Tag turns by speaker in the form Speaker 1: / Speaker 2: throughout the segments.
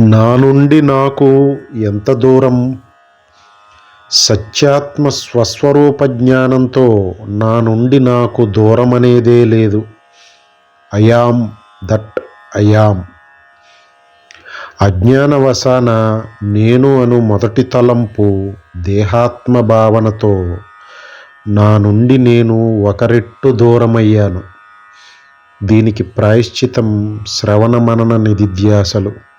Speaker 1: నా నుండి నాకు ఎంత దూరం? సత్యాత్మ స్వస్వరూప జ్ఞానంతో నా నుండి నాకు దూరం అనేదే లేదు అయాం దట్ అయాం అజ్ఞానవశాన నేను అను మొదటి తలంపు దేహాత్మ భావనతో నా నుండి నేను ఒకరెట్టు దూరమయ్యాను. దీనికి ప్రాయశ్చితం శ్రవణ మనన నిధిధ్యాసలు.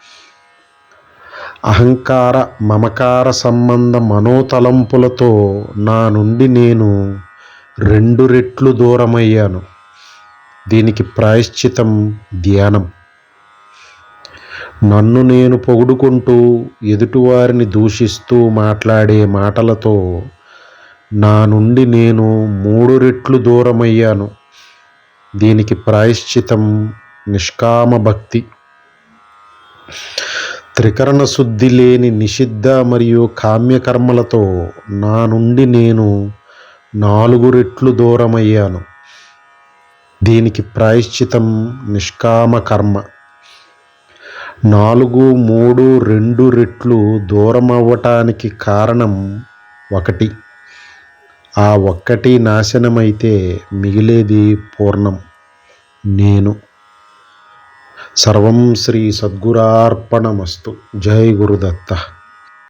Speaker 1: అహంకార మమకార సంబంధ మనోతలంపులతో నా నుండి నేను రెండు రెట్లు దూరమయ్యాను. దీనికి ప్రాయశ్చితం ధ్యానం. నన్ను నేను పొగుడుకుంటూ ఎదుటివారిని దూషిస్తూ మాట్లాడే మాటలతో నా నుండి నేను మూడు రెట్లు దూరమయ్యాను. దీనికి ప్రాయశ్చితం నిష్కామ భక్తి త్రికరణ శుద్ధి లేని నిషిద్ధ మరియు కామ్యకర్మలతో నా నుండి నేను నాలుగు రెట్లు దూరమయ్యాను. దీనికి ప్రాయశ్చితం నిష్కామ కర్మ. నాలుగు మూడు రెండు రెట్లు దూరం అవ్వటానికి కారణం ఒకటి. ఆ ఒక్కటి నాశనమైతే మిగిలేది పూర్ణం. నేను ಸರ್ವಂ ಶ್ರೀ ಸದ್ಗುರಾರ್ಪಣಮಸ್ತು. ಜೈ ಗುರುದತ್ತ.